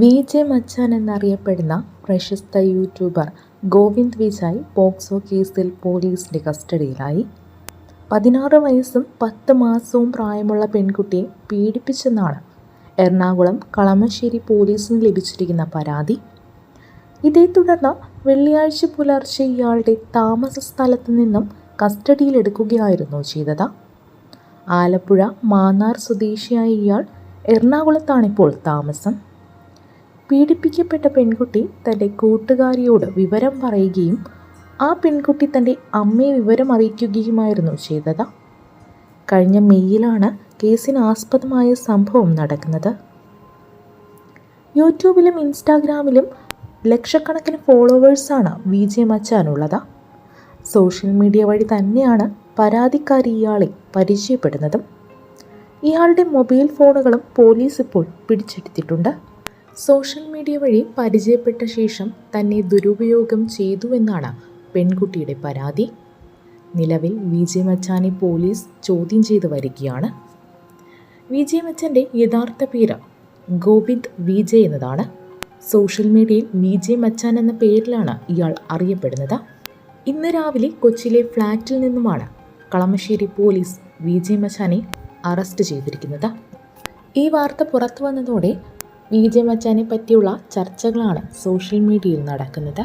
V J മച്ചാൻ എന്നറിയപ്പെടുന്ന പ്രശസ്ത YouTuber Govind Vijay POCSO കേസിൽ പോലീസിന്റെ കസ്റ്റഡിയിലായി. പതിനാറ് വയസ്സും പത്ത് മാസവും പ്രായമുള്ള പെൺകുട്ടിയെ പീഡിപ്പിച്ചെന്നാണ് എറണാകുളം കളമശ്ശേരി പോലീസിന് ലഭിച്ചിരിക്കുന്ന പരാതി. ഇതേ തുടർന്ന് വെള്ളിയാഴ്ച പുലർച്ചെ ഇയാളുടെ താമസ സ്ഥലത്ത് നിന്നും കസ്റ്റഡിയിലെടുക്കുകയായിരുന്നു ചെയ്തത്. ആലപ്പുഴ മാന്നാർ സ്വദേശിയായ ഇയാൾ എറണാകുളത്താണിപ്പോൾ താമസം. പീഡിപ്പിക്കപ്പെട്ട പെൺകുട്ടി തന്റെ കൂട്ടുകാരിയോട് വിവരം പറയുകയും ആ പെൺകുട്ടി തന്റെ അമ്മയെ വിവരം അറിയിക്കുകയുമായിരുന്നു ചെയ്തത്. കഴിഞ്ഞ മെയ്യിലാണ് കേസിന് ആസ്പദമായ സംഭവം നടക്കുന്നത്. യൂട്യൂബിലും ഇൻസ്റ്റാഗ്രാമിലും ലക്ഷക്കണക്കിന് ഫോളോവേഴ്സാണ് വി ജെ മച്ചാനുള്ളത്. സോഷ്യൽ മീഡിയ വഴി തന്നെയാണ് പരാതിക്കാരി ഇയാളെ പരിചയപ്പെടുന്നതും. ഇയാളുടെ മൊബൈൽ ഫോണുകളും പോലീസ് ഇപ്പോൾ പിടിച്ചെടുത്തിട്ടുണ്ട്. സോഷ്യൽ മീഡിയ വഴി പരിചയപ്പെട്ട ശേഷം തന്നെ ദുരുപയോഗം ചെയ്തുവെന്നാണ് പെൺകുട്ടിയുടെ പരാതി. നിലവിൽ വി. ജെ. മച്ചാനെ പോലീസ് ചോദ്യം ചെയ്തു വരികയാണ്. വി. ജെ. മച്ചന്റെ യഥാർത്ഥ പേര് ഗോവിന്ദ് വി. ജെ. എന്നതാണ്. സോഷ്യൽ മീഡിയയിൽ വി. ജെ. മച്ചാൻ എന്ന പേരിലാണ് ഇയാൾ അറിയപ്പെടുന്നത്. ഇന്ന് രാവിലെ കൊച്ചിയിലെ ഫ്ലാറ്റിൽ നിന്നുമാണ് കളമശ്ശേരി പോലീസ് വി. ജെ. മച്ചാനെ അറസ്റ്റ് ചെയ്തിരിക്കുന്നത്. ഈ വാർത്ത പുറത്തു വന്നതോടെ വി ജെ മച്ചാനെ പറ്റിയുള്ള ചർച്ചകളാണ് സോഷ്യൽ മീഡിയയിൽ നടക്കുന്നത്.